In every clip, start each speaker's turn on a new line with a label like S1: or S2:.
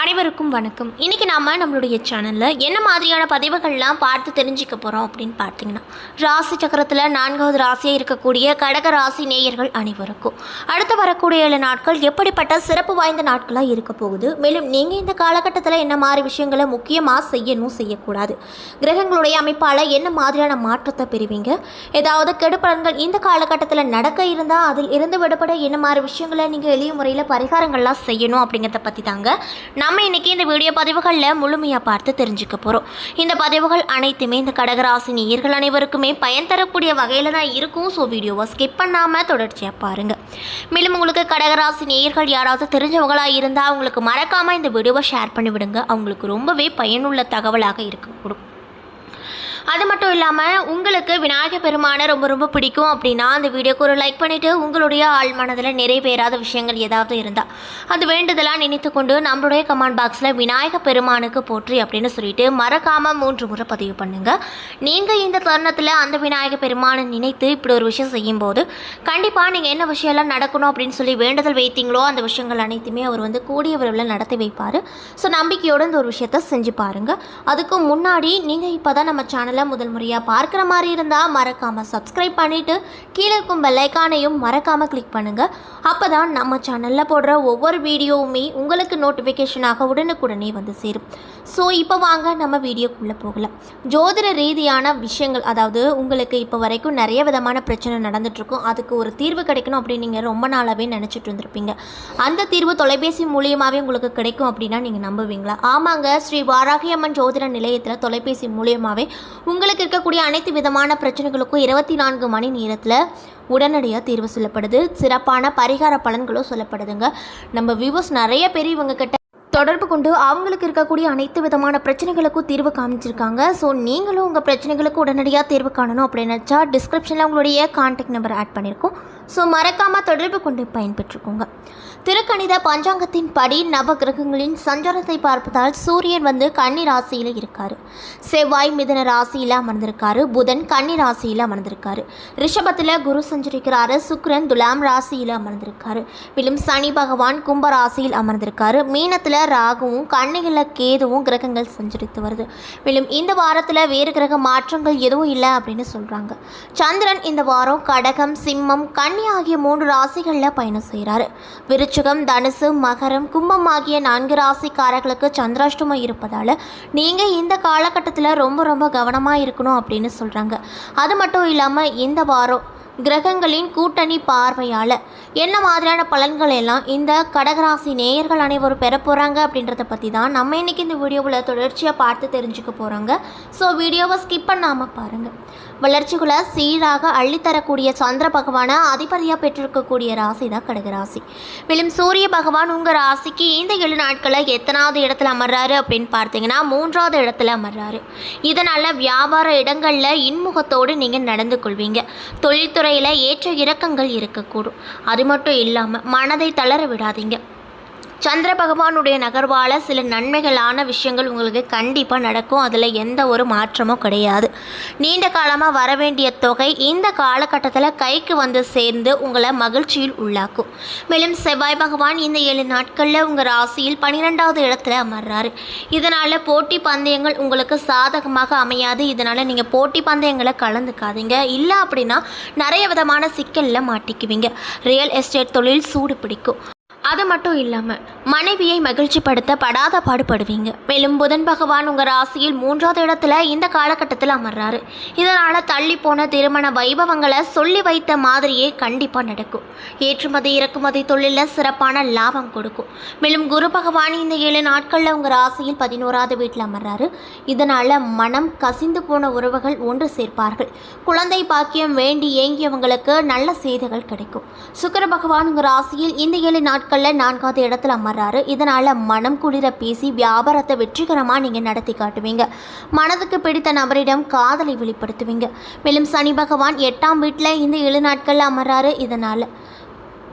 S1: அனைவருக்கும் வணக்கம். இன்றைக்கி நாம் நம்மளுடைய சேனலில் என்ன மாதிரியான பதிவுகள்லாம் பார்த்து தெரிஞ்சுக்க போகிறோம் அப்படின்னு பார்த்தீங்கன்னா ராசி சக்கரத்தில் நான்காவது ராசியாக இருக்கக்கூடிய கடக ராசி நேயர்கள் அனைவருக்கும். அடுத்து வரக்கூடிய ஏழு நாட்கள் எப்படிப்பட்ட சிறப்பு வாய்ந்த நாட்களாக இருக்க போகுது? மேலும் நீங்கள் இந்த காலகட்டத்தில் என்ன மாதிரி விஷயங்களை முக்கியமாக செய்யணும் செய்யக்கூடாது? கிரகங்களுடைய அமைப்பால் என்ன மாதிரியான மாற்றத்தை பெறுவீங்க? ஏதாவது கெடுபலன்கள் இந்த காலகட்டத்தில் நடக்க இருந்தால் அதில் இருந்து விடுபட என்ன மாதிரி விஷயங்களை நீங்கள் எளிய முறையில் பரிகாரங்கள்லாம் செய்யணும் அப்படிங்கிறத பற்றி தாங்க நம்ம இன்றைக்கி இந்த வீடியோ பதிவுகளில் முழுமையாக பார்த்து தெரிஞ்சுக்க போகிறோம் இந்த பதிவுகள் அனைத்துமே இந்த கடகராசி நேயர்கள் அனைவருக்குமே பயன் தரக்கூடிய வகையில் தான் இருக்கும். ஸோ வீடியோவை ஸ்கிப் பண்ணாமல் தொடர்ச்சியாக பாருங்கள் மேலும் உங்களுக்கு கடகராசி நேயர்கள் யாராவது தெரிஞ்சவங்களாக இருந்தால் அவங்களுக்கு மறக்காமல் இந்த வீடியோவை ஷேர் பண்ணிவிடுங்க. அவங்களுக்கு ரொம்பவே பயனுள்ள தகவலாக இருக்கக்கூடும். அது மட்டும் இல்லாமல் உங்களுக்கு விநாயகர் பெருமானை ரொம்ப ரொம்ப பிடிக்கும் அப்படின்னா அந்த வீடியோக்கு ஒரு லைக் பண்ணிவிட்டு உங்களுடைய ஆள் மனதில் நிறைவேறாத விஷயங்கள் ஏதாவது இருந்தால் அது வேண்டுதலாக நினைத்து கொண்டு நம்மளுடைய கமெண்ட் பாக்ஸில் விநாயகர் பெருமானுக்கு போற்றி அப்படின்னு சொல்லிட்டு மறக்காமல் மூன்று முறை பதிவு பண்ணுங்கள் நீங்கள் இந்த தருணத்தில் அந்த விநாயகர் பெருமானை நினைத்து இப்படி ஒரு விஷயம் செய்யும்போது கண்டிப்பாக நீங்கள் என்ன விஷயம்லாம் நடக்கணும் அப்படின்னு சொல்லி வேண்டுதல் வைத்தீங்களோ அந்த விஷயங்கள் அனைத்துமே அவர் வந்து கூடிய விரைவில் நடத்தி வைப்பார். ஸோ நம்பிக்கையோடு இந்த ஒரு விஷயத்த செஞ்சு பாருங்கள் அதுக்கு முன்னாடி நீங்கள் இப்போ தான் நம்ம சேனலை முதல் முறையாக பார்க்குற மாதிரி இருந்தால் மறக்காமல் சப்ஸ்கிரைப் பண்ணிவிட்டு கீழே இருக்கும் பெல்லைக்கானையும் மறக்காமல் கிளிக் பண்ணுங்கள் அப்போ தான் நம்ம சேனலில் போடுற ஒவ்வொரு வீடியோவுமே உங்களுக்கு நோட்டிஃபிகேஷனாக உடனுக்குடனே வந்து சேரும். ஸோ இப்போ வாங்க நம்ம வீடியோக்குள்ளே போகலாம். ஜோதிட ரீதியான விஷயங்கள் அதாவது உங்களுக்கு இப்போ வரைக்கும் நிறைய விதமான பிரச்சனை நடந்துகிட்ருக்கும் அதுக்கு ஒரு தீர்வு கிடைக்கணும் அப்படின்னு நீங்கள் ரொம்ப நாளாகவே நினச்சிட்டு இருந்திருப்பீங்க. அந்த தீர்வு தொலைபேசி மூலியமாகவே உங்களுக்கு கிடைக்கும் அப்படின்னா நீங்கள் நம்புவீங்களா? ஆமாங்க ஸ்ரீ வாராகியம்மன் ஜோதிட நிலையத்தில் தொலைபேசி மூலியமாகவே உங்களுக்கு இருக்கக்கூடிய அனைத்து விதமான பிரச்சனைகளுக்கும் இருபத்தி நான்கு மணி நேரத்தில் உடனடியாக தீர்வு சொல்லப்படுது. சிறப்பான பரிகார பலன்களும் சொல்லப்படுதுங்க. நம்ம வியூவர்ஸ் நிறைய பேர் இவங்க கிட்ட தொடர்பு கொண்டு அவங்களுக்கு இருக்கக்கூடிய அனைத்து விதமான பிரச்சனைகளுக்கும் தீர்வு காமிச்சிருக்காங்க. ஸோ நீங்களும் உங்கள் பிரச்சனைகளுக்கு உடனடியாக தீர்வு காணணும் அப்படின்னு நினச்சா டிஸ்கிரிப்ஷனில் உங்களுடைய கான்டாக்ட் நம்பர் ஆட் பண்ணியிருக்கோம் ஸோ மறக்காமல் தொடர்பு கொண்டு பயன்பெற்றுக்கோங்க. திருக்கணித பஞ்சாங்கத்தின் படி நவ கிரகங்களின் சஞ்சாரத்தை பார்ப்பதால் சூரியன் வந்து கன்னி ராசியில் இருக்கார். செவ்வாய் மிதன ராசியில் அமர்ந்திருக்காரு. புதன் கன்னி ராசியில் அமர்ந்திருக்காரு. ரிஷபத்தில் குரு சஞ்சரிக்கிறாரு. சுக்ரன் துலாம் ராசியில் அமர்ந்திருக்காரு. மேலும் சனி பகவான் கும்ப ராசியில் அமர்ந்திருக்காரு. மீனத்தில் ராகுவும் கன்னியில் கேதுவும் கிரகங்கள் சஞ்சரித்து வருது. மேலும் இந்த வாரத்தில் வேறு கிரக மாற்றங்கள் எதுவும் இல்லை அப்படின்னு சொல்கிறாங்க சந்திரன் இந்த வாரம் கடகம் சிம்மம் கன்னி ஆகிய மூன்று ராசிகளில் பயணம் செய்கிறாரு விருச்சகம் தனுசு மகரம் கும்பம் ஆகிய நான்கு ராசிக்காரர்களுக்கு சந்திராஷ்டமம் இருப்பதால் நீங்கள் இந்த காலகட்டத்தில் ரொம்ப ரொம்ப கவனமாக இருக்கணும் அப்படின்னு சொல்கிறாங்க அது மட்டும் இல்லாமல் இந்த வாரம் கிரகங்களின் கூட்டணி பார்வையால். என்ன மாதிரியான பலன்கள் எல்லாம் இந்த கடகராசி நேயர்கள் அனைவரும் பெற போகிறாங்க அப்படின்றத பற்றி தான் நம்ம இன்றைக்கி இந்த வீடியோவில் தொடர்ச்சியாக பார்த்து தெரிஞ்சுக்க போகிறோங்க ஸோ வீடியோவை ஸ்கிப் பண்ணாமல் பாருங்கள் வளர்ச்சிகளை சீராக அள்ளித்தரக்கூடிய சந்திர பகவானை அதிபதியாக பெற்றிருக்கக்கூடிய ராசி தான் கடகராசி மேலும் சூரிய பகவான் உங்கள் ராசிக்கு இந்த ஏழு நாட்களில் எத்தனாவது இடத்துல அமர்றாரு அப்படின்னு பார்த்தீங்கன்னா மூன்றாவது இடத்துல அமர்றாரு. இதனால் வியாபார இடங்களில் இன்முகத்தோடு நீங்கள் நடந்து கொள்வீங்க. தொழில்துறையில் ஏற்ற இறக்கங்கள் இருக்கக்கூடும். அது மட்டும் இல்லாமல் மனதை தளர விடாதீங்க. சந்திர பகவானுடைய நகர்வால் சில நன்மைகளான விஷயங்கள் உங்களுக்கு கண்டிப்பாக நடக்கும். அதில் எந்த ஒரு மாற்றமும் கிடையாது. நீண்ட காலமாக வர வேண்டிய தொகை இந்த காலகட்டத்தில் கைக்கு வந்து சேர்ந்து உங்களை மகிழ்ச்சியில் உள்ளாக்கும். மேலும் செவ்வாய் பகவான் இந்த ஏழு நாட்களில் உங்கள் ராசியில் பன்னிரெண்டாவது இடத்துல அமர்றாரு. இதனால் போட்டி பந்தயங்கள் உங்களுக்கு சாதகமாக அமையாது. இதனால் நீங்கள் போட்டி பந்தயங்களை கலந்துக்காதீங்க. இல்லை அப்படின்னா நிறைய விதமான சிக்கலில் மாட்டிக்குவீங்க. ரியல் எஸ்டேட் தொழில் சூடு பிடிக்கும். அது மட்டும் இல்லாமல் மனைவியை மகிழ்ச்சிப்படுத்த படாத பாடுபடுவீங்க. மேலும் புதன் பகவான் உங்கள் ராசியில் மூன்றாவது இடத்துல இந்த காலகட்டத்தில் அமர்றாரு. இதனால் தள்ளி போன திருமண வைபவங்களை சொல்லி வைத்த மாதிரியே கண்டிப்பாக நடக்கும். ஏற்றுமதி இறக்குமதி தொழிலில் சிறப்பான லாபம் கொடுக்கும். மேலும் குரு பகவான் இந்த ஏழு நாட்களில் உங்கள் ராசியில் பதினோராவது வீட்டில் அமர்றாரு. இதனால் மனம் கசிந்து போன உறவுகள் ஒன்று சேர்ப்பார்கள். குழந்தை பாக்கியம் வேண்டி ஏங்கியவங்களுக்கு நல்ல செய்திகள் கிடைக்கும். சுக்கர பகவான் உங்கள் ராசியில் இந்த ஏழு நாட்கள் நாட்களில் நான்காவது இடத்துல அமர்றாரு. இதனால் மனம் குளிர பேசி வியாபாரத்தை வெற்றிகரமாக நீங்கள் நடத்தி காட்டுவீங்க. மனதுக்கு பிடித்த நபரிடம் காதலை வெளிப்படுத்துவீங்க. மேலும் சனி பகவான் எட்டாம் வீட்டில் இந்த ஏழு நாட்களில் அமர்றாரு. இதனால்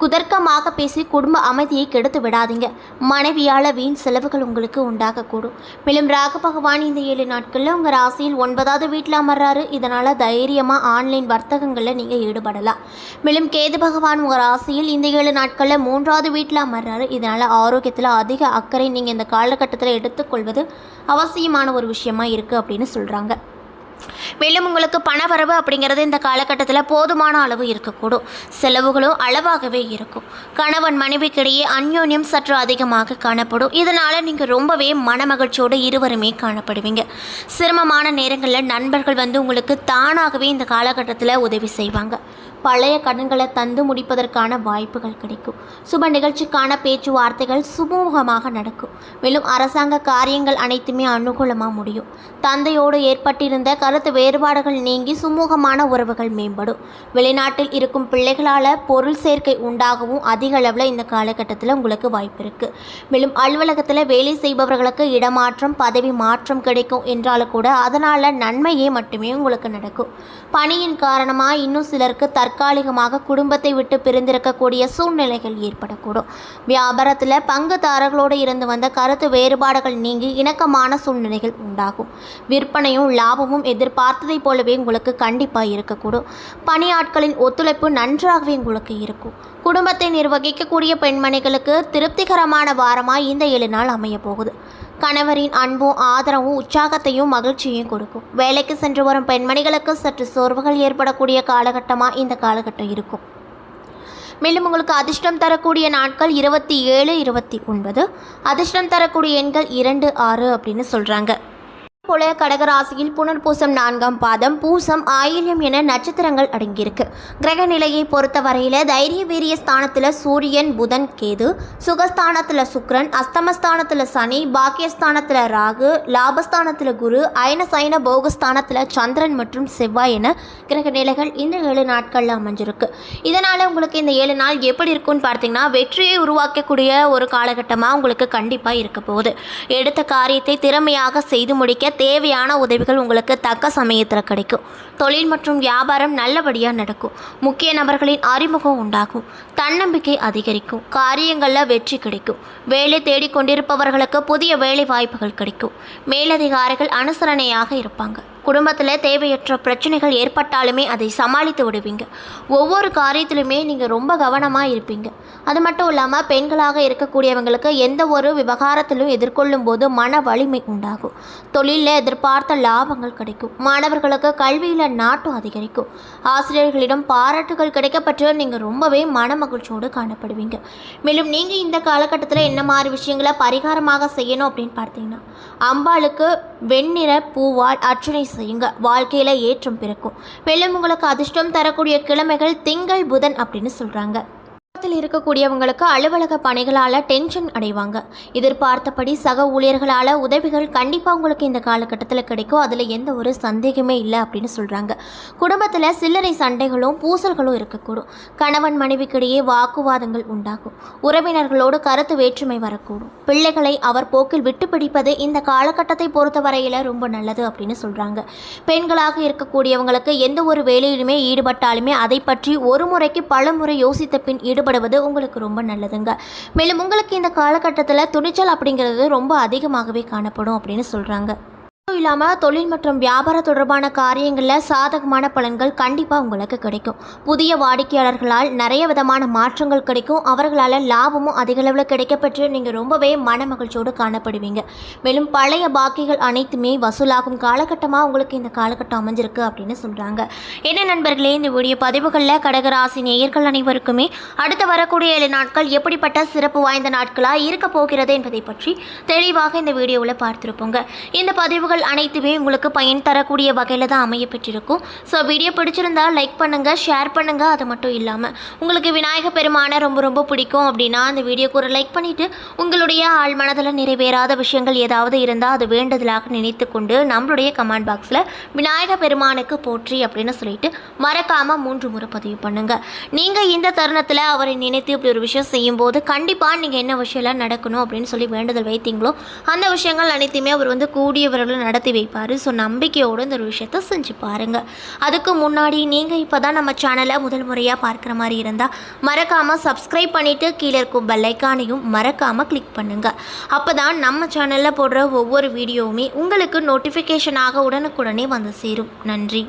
S1: குதர்க்கமாக பேசி குடும்ப அமைதியை கெடுத்து விடாதீங்க. மனைவியால் வீண் செலவுகள் உங்களுக்கு உண்டாகக்கூடும். மேலும் ராகு பகவான் இந்த ஏழு நாட்களில் உங்கள் ராசியில் ஒன்பதாவது வீட்டில் அமர்றாரு. இதனால் தைரியமாக ஆன்லைன் வர்த்தகங்களில் நீங்கள் ஈடுபடலாம். மேலும் கேது பகவான் உங்கள் ராசியில் இந்த ஏழு நாட்களில் மூன்றாவது வீட்டில் அமர்றாரு. இதனால் ஆரோக்கியத்தில் அதிக அக்கறை நீங்கள் இந்த காலகட்டத்தில் எடுத்துக்கொள்வது அவசியமான ஒரு விஷயமா இருக்குது அப்படின்னு சொல்கிறாங்க மேலும் உங்களுக்கு பணவரவு அப்படிங்கிறது இந்த காலகட்டத்தில் போதுமான அளவு இருக்கக்கூடும். செலவுகளும் அளவாகவே இருக்கும். கணவன் மனைவிக்கிடையே அந்யோன்யம் சற்று அதிகமாக காணப்படும். இதனால் நீங்கள் ரொம்பவே மனமகிழ்ச்சியோடு இருவருமே காணப்படுவீங்க. சிரமமான நேரங்களில் நண்பர்கள் வந்து உங்களுக்கு தானாகவே இந்த காலகட்டத்தில் உதவி செய்வாங்க. பழைய கடன்களை தந்து முடிப்பதற்கான வாய்ப்புகள் கிடைக்கும். சுப நிகழ்ச்சிக்கான பேச்சுவார்த்தைகள் சுமூகமாக நடக்கும். மேலும் அரசாங்க காரியங்கள் அனைத்துமே அனுகூலமாக முடியும். தந்தையோடு ஏற்பட்டிருந்த கருத்து வேறுபாடுகள் நீங்கி சுமூகமான உறவுகள் மேம்படும். வெளிநாட்டில் இருக்கும் பிள்ளைகளால் பொருள் சேர்க்கை உண்டாகவும் அதிக அளவில் இந்த காலகட்டத்தில் உங்களுக்கு வாய்ப்பு இருக்குது மேலும் அலுவலகத்தில் வேலை செய்பவர்களுக்கு இடமாற்றம் பதவி மாற்றம் கிடைக்கும் என்றாலும் கூட அதனால் நன்மையே மட்டுமே உங்களுக்கு நடக்கும். பணியின் காரணமாக இன்னும் சிலருக்கு தற்காலிகமாக குடும்பத்தை விட்டு பிரிந்திருக்கக்கூடிய சூழ்நிலைகள் ஏற்படக்கூடும். வியாபாரத்தில் பங்குதாரர்களோடு இருந்து வந்த கருத்து வேறுபாடுகள் நீங்கி இணக்கமான சூழ்நிலைகள் உண்டாகும். விற்பனையும் லாபமும் பார்த்ததை போலவே உங்களுக்கு கண்டிப்பாக இருக்கக்கூடும். பணியாட்களின் ஒத்துழைப்பு நன்றாகவே உங்களுக்கு இருக்கும். குடும்பத்தை நிர்வகிக்கக்கூடிய பெண்மணிகளுக்கு திருப்திகரமான வாரமாக இந்த ஏழு நாள் அமைய போகுது. கணவரின் அன்பும் ஆதரவும் உற்சாகத்தையும் மகிழ்ச்சியும் கொடுக்கும். வேலைக்கு சென்று வரும் பெண்மணிகளுக்கு சற்று சோர்வுகள் ஏற்படக்கூடிய காலகட்டமாக இந்த காலகட்டம் இருக்கும். மேலும் உங்களுக்கு அதிர்ஷ்டம் தரக்கூடிய நாட்கள் இருபத்தி ஏழு இருபத்தி ஒன்பது. அதிர்ஷ்டம் தரக்கூடிய எண்கள் இரண்டு ஆறு அப்படின்னு சொல்கிறாங்க போல கடகராசியில் புனர்பூசம் நான்காம் பாதம் பூசம் ஆயில்யம் என நட்சத்திரங்கள் அடங்கியிருக்கு. கிரக நிலையை பொறுத்த தைரிய வீரிய ஸ்தானத்தில் சூரியன் புதன் கேது சுகஸ்தானத்தில் சுக்ரன் அஸ்தமஸ்தானத்தில் சனி பாக்கியஸ்தானத்தில் ராகு லாபஸ்தானத்தில் குரு அயன சைன போகஸ்தானத்தில் சந்திரன் மற்றும் செவ்வாய் என கிரக நிலைகள் இந்த ஏழு நாட்களில் அமைஞ்சிருக்கு. இதனால் உங்களுக்கு இந்த ஏழு நாள் எப்படி இருக்கும்னு பார்த்தீங்கன்னா வெற்றியை உருவாக்கக்கூடிய ஒரு காலகட்டமாக உங்களுக்கு கண்டிப்பாக இருக்க போகுது. எடுத்த காரியத்தை திறமையாக செய்து முடிக்க தேவையான உதவிகள் உங்களுக்கு தக்க சமயத்தில் கிடைக்கும். தொழில் மற்றும் வியாபாரம் நல்லபடியாக நடக்கும். முக்கிய நபர்களின் அறிமுகம் உண்டாகும். தன்னம்பிக்கை அதிகரிக்கும். காரியங்களில் வெற்றி கிடைக்கும். வேலை தேடிக்கொண்டிருப்பவர்களுக்கு புதிய வேலை வாய்ப்புகள் கிடைக்கும். மேலதிகாரிகள் அனுசரணையாக இருப்பாங்க. குடும்பத்தில் தேவையற்ற பிரச்சனைகள் ஏற்பட்டாலுமே அதை சமாளித்து விடுவீங்க. ஒவ்வொரு காரியத்திலுமே நீங்கள் ரொம்ப கவனமாக இருப்பீங்க. அது மட்டும் இல்லாமல் பெண்களாக இருக்கக்கூடியவங்களுக்கு எந்த ஒரு விவகாரத்திலும் எதிர்கொள்ளும் போது மன வலிமை உண்டாகும். தொழிலில் எதிர்பார்த்த லாபங்கள் கிடைக்கும். மாணவர்களுக்கு கல்வியில் நாட்டம் அதிகரிக்கும். ஆசிரியர்களிடம் பாராட்டுகள் கிடைக்கப்பட்டு நீங்கள் ரொம்பவே மன மகிழ்ச்சியோடு காணப்படுவீங்க. மேலும் நீங்கள் இந்த காலகட்டத்தில் என்ன மாதிரி விஷயங்களை பரிகாரமாக செய்யணும் அப்படின்னு பார்த்தீங்கன்னா அம்பாளுக்கு வெண்ணிற பூவால் அர்ச்சனை செய்யுங்க. வாழ்க்கையில் ஏற்றம் பிறக்கும். மேலும் உங்களுக்கு அதிர்ஷ்டம் தரக்கூடிய கிழமைகள் திங்கள் புதன் அப்படின்னு சொல்கிறாங்க குடும்பத்தில் இருக்கக்கூடியவங்களுக்கு அலுவலக பணிகளால் டென்ஷன் அடைவாங்க. எதிர்பார்த்தபடி சக ஊழியர்களால் உதவிகள் கண்டிப்பாக உங்களுக்கு இந்த காலகட்டத்தில் கிடைக்கும். அதில் எந்த ஒரு சந்தேகமே இல்லை அப்படின்னு சொல்கிறாங்க குடும்பத்தில் சில்லறை சண்டைகளும் பூசல்களும் இருக்கக்கூடும். கணவன் மனைவிக்கிடையே வாக்குவாதங்கள் உண்டாகும். உறவினர்களோடு கருத்து வேற்றுமை வரக்கூடும். பிள்ளைகளை அவர் போக்கில் விட்டு பிடிப்பது இந்த காலகட்டத்தை பொறுத்தவரையில் ரொம்ப நல்லது அப்படின்னு சொல்கிறாங்க பெண்களாக இருக்கக்கூடியவங்களுக்கு எந்த ஒரு வேலையிலுமே ஈடுபட்டாலுமே அதை பற்றி ஒரு முறைக்கு பல முறை யோசித்த பின் ஈடுபடுவது உங்களுக்கு ரொம்ப நல்லதுங்க. மேலும் உங்களுக்கு இந்த காலகட்டத்தில் துணிச்சல் அப்படிங்கிறது ரொம்ப அதிகமாகவே காணப்படும் அப்படின்னு சொல்கிறாங்க இல்லாமல் தொழில் மற்றும் வியாபார தொடர்பான காரியங்களில் சாதகமான பலன்கள் கண்டிப்பாக உங்களுக்கு கிடைக்கும். புதிய வாடிக்கையாளர்களால் நிறைய விதமான மாற்றங்கள் கிடைக்கும். அவர்களால் லாபமும் அதிகளவில் கிடைக்கப்பட்டு கிடைக்கப்பெற்று நீங்கள் ரொம்பவே மன மகிழ்ச்சியோடு காணப்படுவீங்க. மேலும் பழைய பாக்கிகள் அனைத்துமே வசூலாகும் காலகட்டமாக உங்களுக்கு இந்த காலகட்டம் அமைஞ்சிருக்கு அப்படின்னு சொல்கிறாங்க என்ன நண்பர்களே இந்த வீடியோ பதிவுகளில் கடகராசி நேயர்கள் அனைவருக்குமே அடுத்து வரக்கூடிய ஏழு நாட்கள் எப்படிப்பட்ட சிறப்பு வாய்ந்த நாட்களாக இருக்க போகிறது என்பதை பற்றி தெளிவாக இந்த வீடியோவில் பார்த்துருப்போங்க. இந்த பதிவுகள் அனைத்துமே உங்களுக்கு பயன் தரக்கூடிய வகையில் தான் அமைய பெற்றிருக்கும். ஸோ வீடியோ பிடிச்சிருந்தா லைக் பண்ணுங்கள் ஷேர் பண்ணுங்கள் அது மட்டும் இல்லாமல் உங்களுக்கு விநாயக பெருமானை ரொம்ப ரொம்ப பிடிக்கும் அப்படின்னா அந்த வீடியோக்கு ஒரு லைக் பண்ணிவிட்டு உங்களுடைய ஆள் மனதில் நிறைவேறாத விஷயங்கள் ஏதாவது இருந்தால் அது வேண்டுதலாக நினைத்து கொண்டு நம்மளுடைய கமெண்ட் பாக்ஸில் விநாயக பெருமானுக்கு போற்றி அப்படின்னு சொல்லிட்டு மறக்காமல் மூன்று முறை பதிவு பண்ணுங்கள் நீங்கள் இந்த தருணத்தில் அவரை நினைத்து இப்படி ஒரு விஷயம் செய்யும்போது கண்டிப்பாக நீங்கள் என்ன விஷயம்லாம் நடக்கணும் அப்படின்னு சொல்லி வேண்டுதல் வைத்தீங்களோ அந்த விஷயங்கள் அனைத்தையுமே அவர் வந்து கூடியவர்களும் நடத்தி வைப்பார். ஸோ நம்பிக்கையோடு இந்த ஒரு விஷயத்த செஞ்சு பாருங்கள் அதுக்கு முன்னாடி நீங்கள் இப்போ தான் நம்ம சேனலை முதல் முறையாக பார்க்குற மாதிரி இருந்தால் மறக்காமல் சப்ஸ்கிரைப் பண்ணிவிட்டு கீழே இருக்கும் பெல்லைக்கானையும் மறக்காமல் கிளிக் பண்ணுங்கள் அப்போ தான் நம்ம சேனலில் போடுற ஒவ்வொரு வீடியோவுமே உங்களுக்கு நோட்டிஃபிகேஷனாக உடனுக்குடனே வந்து சேரும். நன்றி.